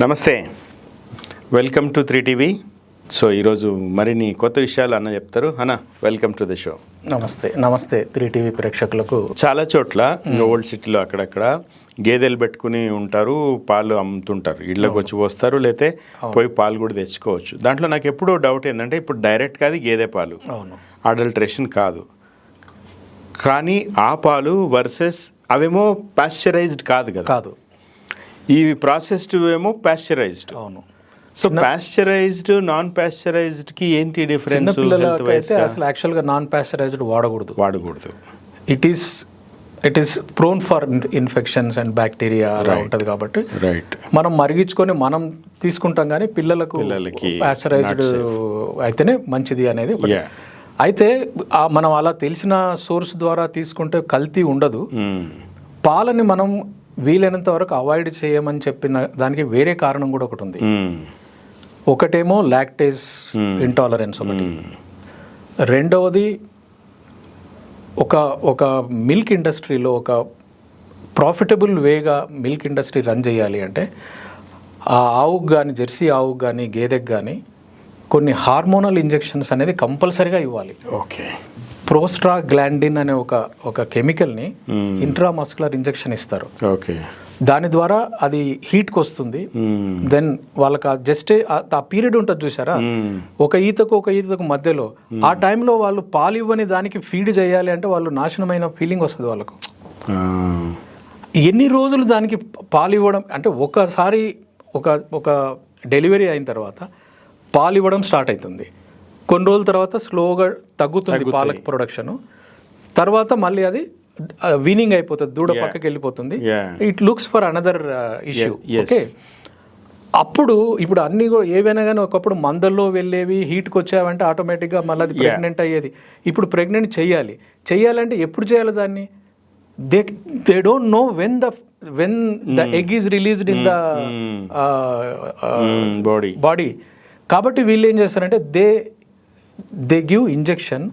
నమస్తే. Welcome to three TV so ఈరోజు మరిన్ని కొత్త విషయాలు అన్న చెప్తారు. అన్న వెల్కమ్ టు ద షో నమస్తే. నమస్తే త్రీ టీవీ ప్రేక్షకులకు. చాలా చోట్ల ఓల్డ్ సిటీలో అక్కడక్కడ గేదెలు పెట్టుకుని ఉంటారు పాలు అమ్ముతుంటారు. ఇళ్ళకి వచ్చి పోస్తారు లేతే పోయి పాలు కూడా తెచ్చుకోవచ్చు. దాంట్లో నాకు ఎప్పుడూ డౌట్ ఏంటంటే ఇప్పుడు డైరెక్ట్గా అది గేదె పాలు. అవును. అడల్ట్రేషన్ కాదు. కానీ ఆ పాలు వర్సెస్ అవేమో పాశ్చరైజ్డ్ కాదు కదా. కాదు. ఇవి ప్రాసెస్డ్ ఏమో పాశ్చరైజ్డ్ అవును. సో పాశ్చరైజ్డ్ నాన్ పాశ్చరైజ్డ్కి ఏంటి డిఫరెన్స్ అసలు యాక్చువల్గా నాన్ ప్యాస్చరైజ్డ్ వాడకూడదు. వాడకూడదు. It is it is prone for infections and bacteria అలా ఉంటుంది కాబట్టి రైట్ మనం మరిగించుకొని మనం తీసుకుంటాం కానీ పిల్లలకు పిల్లలకి ప్యాస్చరైజ్డ్ అయితేనే మంచిది అనేది. అయితే మనం అలా తెలిసిన సోర్స్ ద్వారా తీసుకుంటే కల్తీ ఉండదు. పాలని మనం వీలైనంత వరకు అవాయిడ్ చేయమని చెప్పిన దానికి వేరే కారణం కూడా ఒకటి ఉంది. ఒకటేమో లాక్టేజ్ ఇంటాలరెన్స్ ఒకటి. రెండవది ఒక ఒక మిల్క్ ఇండస్ట్రీలో ఒక ప్రాఫిటబుల్ వేగా మిల్క్ ఇండస్ట్రీ రన్ చేయాలి అంటే ఆ ఆవుకు కానీ జెర్సీ ఆవుకు కానీ గేదెకి కానీ కొన్ని హార్మోనల్ ఇంజెక్షన్స్ అనేది కంపల్సరీగా ఇవ్వాలి. ఓకే ప్రోస్ట్రా గ్లాండిన్ అనే ఒక ఒక కెమికల్ని ఇంట్రామస్కులర్ ఇంజెక్షన్ ఇస్తారు. ఓకే. దాని ద్వారా అది హీట్కి వస్తుంది. దెన్ వాళ్ళకి జస్ట్ ఆ పీరియడ్ ఉంటుంది చూసారా ఒక ఈతకు ఒక ఈతకు మధ్యలో ఆ టైంలో వాళ్ళు పాలు ఇవ్వని దానికి ఫీడ్ చేయాలి అంటే వాళ్ళు నాశనమైన ఫీలింగ్ వస్తుంది వాళ్ళకు. ఎన్ని రోజులు దానికి పాలు ఇవ్వడం అంటే ఒకసారి ఒక ఒక డెలివరీ అయిన తర్వాత పాలు ఇవ్వడం స్టార్ట్ అవుతుంది. కొన్ని రోజుల తర్వాత స్లోగా తగ్గుతుంది పాల ప్రొడక్షన్ తర్వాత మళ్ళీ అది వీనింగ్ అయిపోతుంది దూడ పక్కకి వెళ్ళిపోతుంది. It looks for another issue. Okay అప్పుడు ఇప్పుడు అన్ని కూడా ఏవైనా కానీ ఒకప్పుడు మందల్లో వెళ్ళేవి హీట్కి వచ్చావంటే ఆటోమేటిక్గా మళ్ళీ అది ప్రెగ్నెంట్ అయ్యేది. ఇప్పుడు ప్రెగ్నెంట్ చెయ్యాలి చెయ్యాలంటే ఎప్పుడు చేయాలి దాన్ని? They they don't know when the when the egg is released in the body body కాబట్టి వీళ్ళు ఏం చేస్తారంటే they they give injection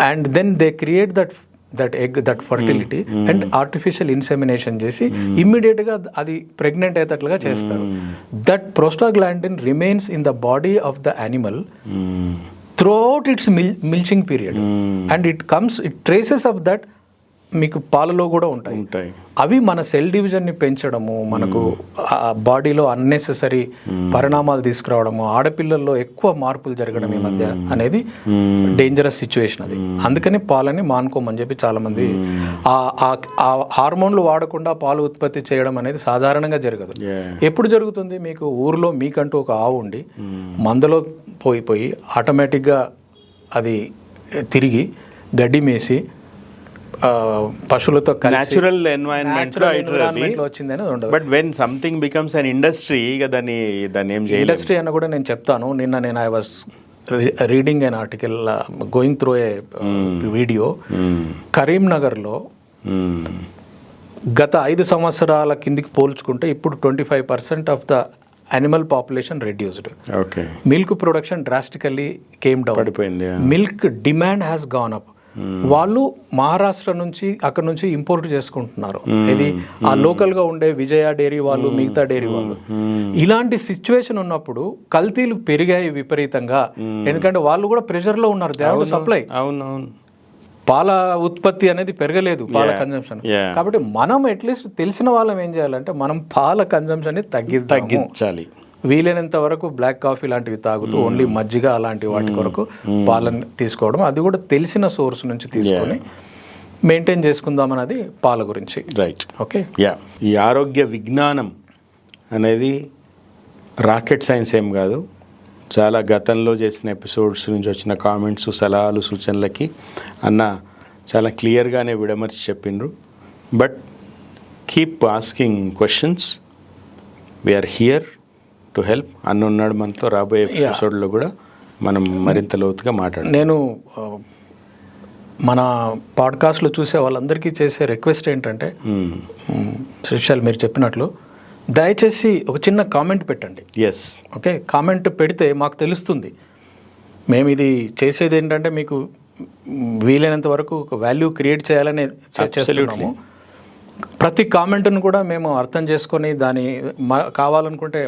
and then they create that that egg that fertility and artificial insemination చేసి ఇమ్మీడియట్గా అది pregnant అయ్యేటట్లుగా చేస్తారు. That prostaglandin remains in the body of the animal throughout its mil milching period and it comes it traces of that మీకు పాలలో కూడా ఉంటాయి. ఉంటాయి. అవి మన సెల్ డివిజన్ని పెంచడము మనకు బాడీలో అన్నెసెసరీ పరిణామాలు తీసుకురావడము ఆడపిల్లల్లో ఎక్కువ మార్పులు జరగడం ఈ మధ్య అనేది డేంజరస్ సిచ్యువేషన్ అది. అందుకని పాలని మానుకోమని చెప్పి చాలా మంది ఆ- హార్మోన్లు వాడకుండా పాలు ఉత్పత్తి చేయడం అనేది సాధారణంగా జరగదు. ఎప్పుడు జరుగుతుంది? మీకు ఊర్లో మీకంటూ ఒక ఆవు ఉండి మందలో పోయి పోయి ఆటోమేటిక్గా అది తిరిగి గడ్డి మేసి పశువులతో న్యాచురల్ ఎన్వైరన్మెంట్ వచ్చింది అనేది ఉండదు. But when something becomes an industry ఇక దాన్ని దాన్ని ఏం చేయలేదు ఇండస్ట్రీ అని కూడా నేను చెప్తాను. నిన్న నేను I was reading an article going through a video కరీంనగర్లో గత ఐదు సంవత్సరాల కిందికి పోల్చుకుంటే ఇప్పుడు twenty five percent of the animal population reduced okay milk production drastically came down పడిపోయింది milk demand has gone up వాళ్ళు మహారాష్ట్ర నుంచి అక్కడ నుంచి ఇంపోర్ట్ చేసుకుంటున్నారు. ఇది ఆ లోకల్గా ఉండే విజయ డైరీ వాళ్ళు మిగతా డైరీ వాళ్ళు. ఇలాంటి సిచ్యువేషన్ ఉన్నప్పుడు కల్తీలు పెరిగాయి విపరీతంగా. ఎందుకంటే వాళ్ళు కూడా ప్రెషర్లో ఉన్నారు సప్లై అవును. అవును పాల ఉత్పత్తి అనేది పెరగలేదు పాల. కన్జంప్షన్. కాబట్టి మనం అట్లీస్ట్ తెలిసిన వాళ్ళం ఏం చేయాలంటే మనం పాల కన్జంప్షన్ తగ్గిద్దాము. తగ్గించాలి. వీలైనంత వరకు బ్లాక్ కాఫీ లాంటివి తాగుతూ ఓన్లీ మజ్జిగ అలాంటి వాటి కొరకు పాలను తీసుకోవడం. అది కూడా తెలిసిన సోర్స్ నుంచి తీసుకొని మెయింటైన్ చేసుకుందాం అన్నది పాల గురించి. రైట్ ఓకే యా ఈ ఆరోగ్య విజ్ఞానం అనేది రాకెట్ సైన్స్ ఏం కాదు. చాలా గతంలో చేసిన ఎపిసోడ్స్ నుంచి వచ్చిన కామెంట్స్ సలహాలు సూచనలకి అన్న చాలా క్లియర్గానే విడమర్చి చెప్పిండ్రు. But keep asking questions we're here to help అన్న ఉన్నాడు మనతో రాబోయే ఎపిసోడ్లో కూడా మనం మరింత లోతుగా మాట్లాడాలి నేను మన పాడ్కాస్ట్లో చూసే వాళ్ళందరికీ చేసే రిక్వెస్ట్ ఏంటంటే మ్, శ్రీశాల్ మీరు చెప్పినట్లు దయచేసి ఒక చిన్న కామెంట్ పెట్టండి. ఎస్ ఓకే కామెంట్ పెడితే మాకు తెలుస్తుంది. మేము ఇది చేసేది ఏంటంటే మీకు వీలైనంత వరకు ఒక వాల్యూ క్రియేట్ చేయాలనే చేస్తున్నాము. ప్రతి కామెంట్ను కూడా మేము అర్థం చేసుకొని దాని కావాలనుకుంటే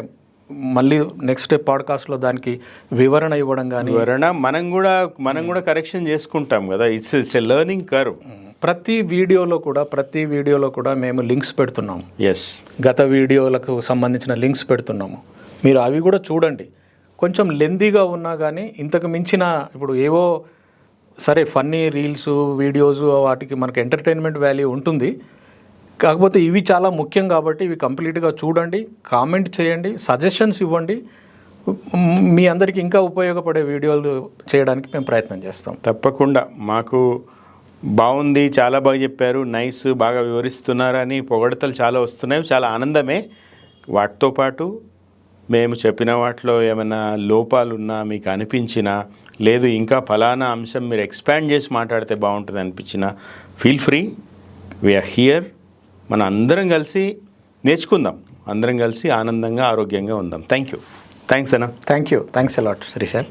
మళ్ళీ నెక్స్ట్ పాడ్కాస్ట్లో దానికి వివరణ ఇవ్వడం కానీ వివరణ మనం కూడా మనం కూడా కరెక్షన్ చేసుకుంటాం కదా. It's it's a learning curve ప్రతి వీడియోలో కూడా ప్రతి వీడియోలో కూడా మేము లింక్స్ పెడుతున్నాము ఎస్ గత వీడియోలకు సంబంధించిన లింక్స్ పెడుతున్నాము. మీరు అవి కూడా చూడండి. కొంచెం లెందీగా ఉన్నా కానీ ఇంతకు మించిన ఇప్పుడు ఏవో సరే ఫన్నీ రీల్స్ వీడియోస్ వాటికి మనకి ఎంటర్టైన్మెంట్ వాల్యూ ఉంటుంది. కాకపోతే ఇవి చాలా ముఖ్యం కాబట్టి ఇవి కంప్లీట్గా చూడండి కామెంట్ చేయండి సజెషన్స్ ఇవ్వండి. మీ అందరికీ ఇంకా ఉపయోగపడే వీడియోలు చేయడానికి మేము ప్రయత్నం చేస్తాం. తప్పకుండా. మాకు బాగుంది చాలా బాగా చెప్పారు నైస్ బాగా వివరిస్తున్నారని పొగడతలు చాలా వస్తున్నాయి చాలా ఆనందమే. వాటితో పాటు మేము చెప్పిన వాటిలో ఏమైనా లోపాలు ఉన్నా మీకు అనిపించినా లేదు ఇంకా ఫలానా అంశం మీరు ఎక్స్పాండ్ చేసి మాట్లాడితే బాగుంటుంది అనిపించినా ఫీల్ ఫ్రీ వీఆర్ హియర్ మన అందరం కలిసి నేర్చుకుందాం. అందరం కలిసి ఆనందంగా ఆరోగ్యంగా ఉందాం. థ్యాంక్ యూ థ్యాంక్స్ అన్న thank you thanks a lot Srishal